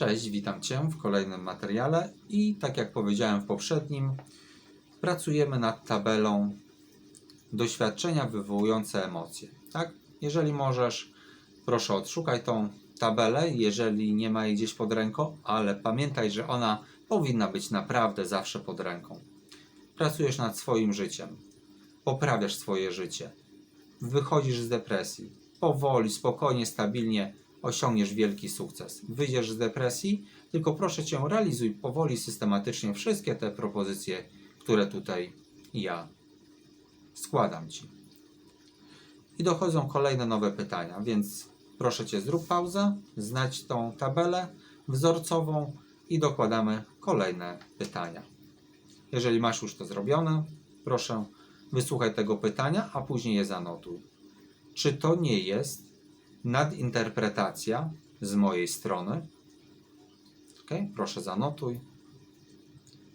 Cześć, witam Cię w kolejnym materiale i tak jak powiedziałem w poprzednim, pracujemy nad tabelą doświadczenia wywołujące emocje. Tak? Jeżeli możesz, proszę odszukaj tą tabelę, jeżeli nie ma jej gdzieś pod ręką, ale pamiętaj, że ona powinna być naprawdę zawsze pod ręką. Pracujesz nad swoim życiem, poprawiasz swoje życie, wychodzisz z depresji, powoli, spokojnie, stabilnie osiągniesz wielki sukces. Wyjdziesz z depresji, tylko proszę Cię, realizuj powoli, systematycznie wszystkie te propozycje, które tutaj ja składam Ci. I dochodzą kolejne nowe pytania, więc proszę Cię, zrób pauzę, znać tą tabelę wzorcową i dokładamy kolejne pytania. Jeżeli masz już to zrobione, proszę wysłuchaj tego pytania, a później je zanotuj. Czy to nie jest nadinterpretacja z mojej strony? Ok, proszę zanotuj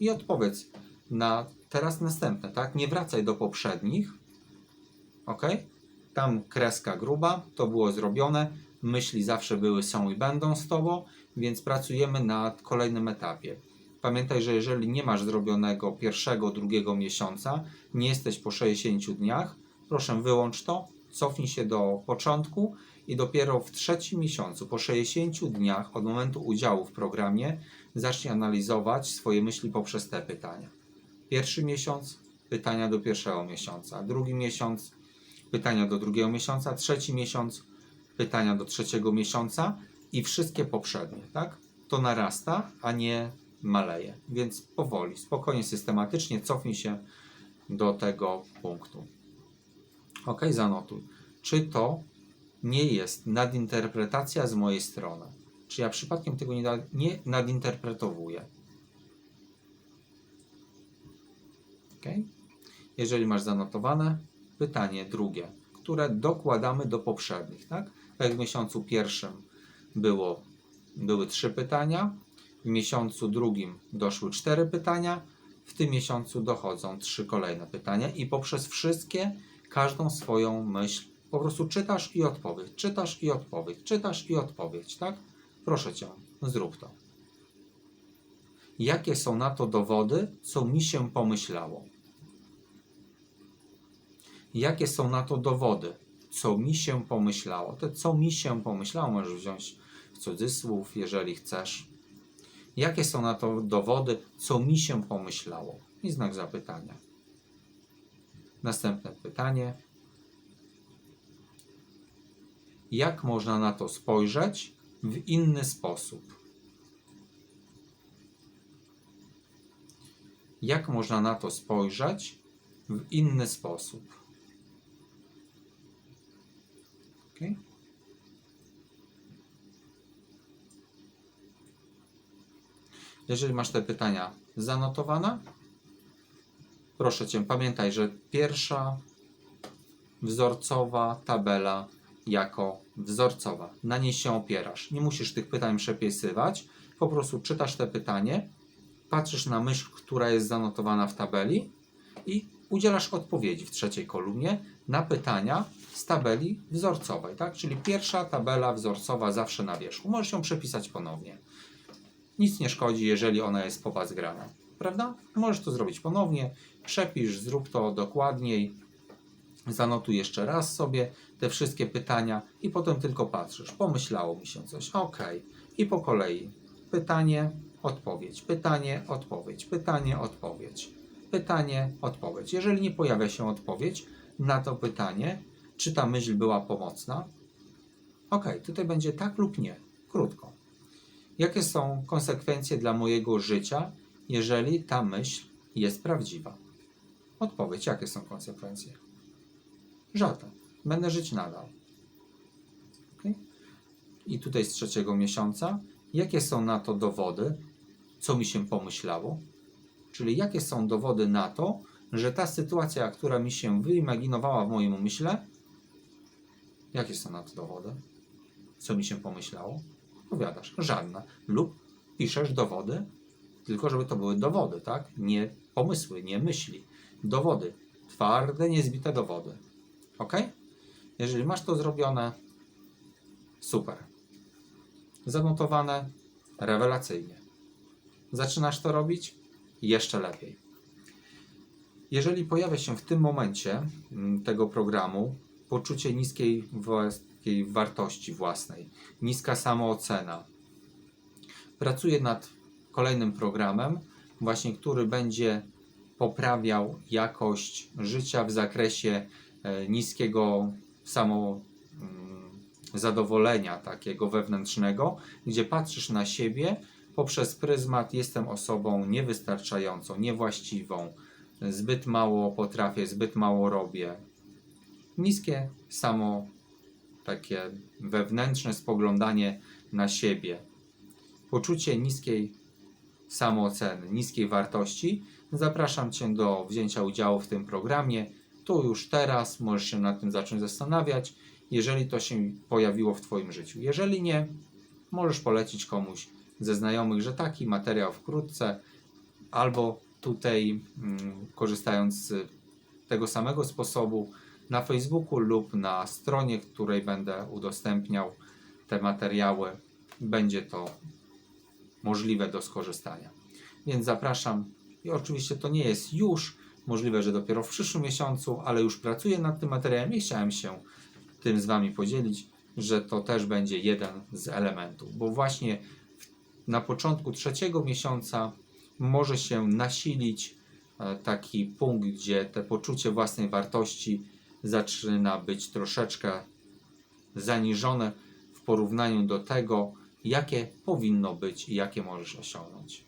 i odpowiedz na teraz następne, tak? Nie wracaj do poprzednich. Ok? Tam kreska gruba, to było zrobione. Myśli zawsze były, są i będą z tobą, więc pracujemy nad kolejnym etapie. Pamiętaj, że jeżeli nie masz zrobionego pierwszego, drugiego miesiąca, nie jesteś po 60 dniach, proszę wyłącz to, cofnij się do początku i dopiero w trzecim miesiącu, po 60 dniach od momentu udziału w programie, zacznij analizować swoje myśli poprzez te pytania. Pierwszy miesiąc, pytania do pierwszego miesiąca, drugi miesiąc, pytania do drugiego miesiąca, trzeci miesiąc, pytania do trzeciego miesiąca i wszystkie poprzednie, tak? To narasta, a nie maleje. Więc powoli, spokojnie, systematycznie cofnij się do tego punktu. Ok, zanotuj. Czy to nie jest nadinterpretacja z mojej strony? Czy ja przypadkiem tego nie, nie nadinterpretowuję? Ok? Jeżeli masz zanotowane, pytanie drugie, które dokładamy do poprzednich, tak? Tak w miesiącu pierwszym było, były trzy pytania, w miesiącu drugim doszły cztery pytania, w tym miesiącu dochodzą trzy kolejne pytania i poprzez wszystkie każdą swoją myśl po prostu czytasz i odpowiedź, czytasz i odpowiedź, czytasz i odpowiedź, tak? Proszę cię, zrób to. Jakie są na to dowody, co mi się pomyślało? Jakie są na to dowody, co mi się pomyślało? To, co mi się pomyślało, możesz wziąć w cudzysłów, jeżeli chcesz. Jakie są na to dowody, co mi się pomyślało? I znak zapytania. Następne pytanie. Jak można na to spojrzeć w inny sposób? Jak można na to spojrzeć w inny sposób? Okay. Jeżeli masz te pytania zanotowane, proszę Cię, pamiętaj, że pierwsza wzorcowa tabela jako wzorcowa. Na niej się opierasz. Nie musisz tych pytań przepiesywać, po prostu czytasz te pytanie, patrzysz na myśl, która jest zanotowana w tabeli i udzielasz odpowiedzi w trzeciej kolumnie na pytania z tabeli wzorcowej, tak? Czyli pierwsza tabela wzorcowa zawsze na wierzchu. Możesz ją przepisać ponownie. Nic nie szkodzi, jeżeli ona jest po was grana. Prawda? Możesz to zrobić ponownie, przepisz, zrób to dokładniej, zanotuj jeszcze raz sobie te wszystkie pytania i potem tylko patrzysz. Pomyślało mi się coś. Ok. I po kolei. Pytanie, odpowiedź, pytanie, odpowiedź, pytanie, odpowiedź, pytanie, odpowiedź. Jeżeli nie pojawia się odpowiedź na to pytanie, czy ta myśl była pomocna, ok, tutaj będzie tak lub nie. Krótko. Jakie są konsekwencje dla mojego życia, jeżeli ta myśl jest prawdziwa? Odpowiedź, jakie są konsekwencje? Żadne. Będę żyć nadal. Ok? I tutaj z trzeciego miesiąca, jakie są na to dowody, co mi się pomyślało? Czyli jakie są dowody na to, że ta sytuacja, która mi się wyimaginowała w moim umyśle, jakie są na to dowody? Co mi się pomyślało? Powiadasz, żadna. Lub piszesz dowody, tylko żeby to były dowody, tak? Nie pomysły, nie myśli. Dowody. Twarde, niezbite dowody. Ok? Jeżeli masz to zrobione, super. Zanotowane, Rewelacyjnie. Zaczynasz to robić? Jeszcze lepiej. Jeżeli pojawia się w tym momencie mm, tego programu poczucie niskiej wartości własnej, niska samoocena, pracuję nad kolejnym programem, właśnie który będzie poprawiał jakość życia w zakresie e, niskiego samo mm, takiego wewnętrznego, gdzie patrzysz na siebie poprzez pryzmat jestem osobą niewystarczającą, niewłaściwą, zbyt mało potrafię, zbyt mało robię. Niskie samo takie wewnętrzne spoglądanie na siebie, poczucie niskiej samooceny, niskiej wartości. Zapraszam Cię do wzięcia udziału w tym programie. Tu już teraz możesz się nad tym zacząć zastanawiać, jeżeli to się pojawiło w Twoim życiu. Jeżeli nie, możesz polecić komuś ze znajomych, że taki materiał wkrótce, albo tutaj mm, korzystając z tego samego sposobu na Facebooku lub na stronie, której będę udostępniał te materiały, będzie to możliwe do skorzystania. Więc zapraszam. I oczywiście to nie jest już możliwe, że dopiero w przyszłym miesiącu, ale już pracuję nad tym materiałem i chciałem się tym z Wami podzielić, że to też będzie jeden z elementów, bo właśnie na początku trzeciego miesiąca może się nasilić e, taki punkt, gdzie te poczucie własnej wartości zaczyna być troszeczkę zaniżone w porównaniu do tego, jakie powinno być i jakie możesz osiągnąć.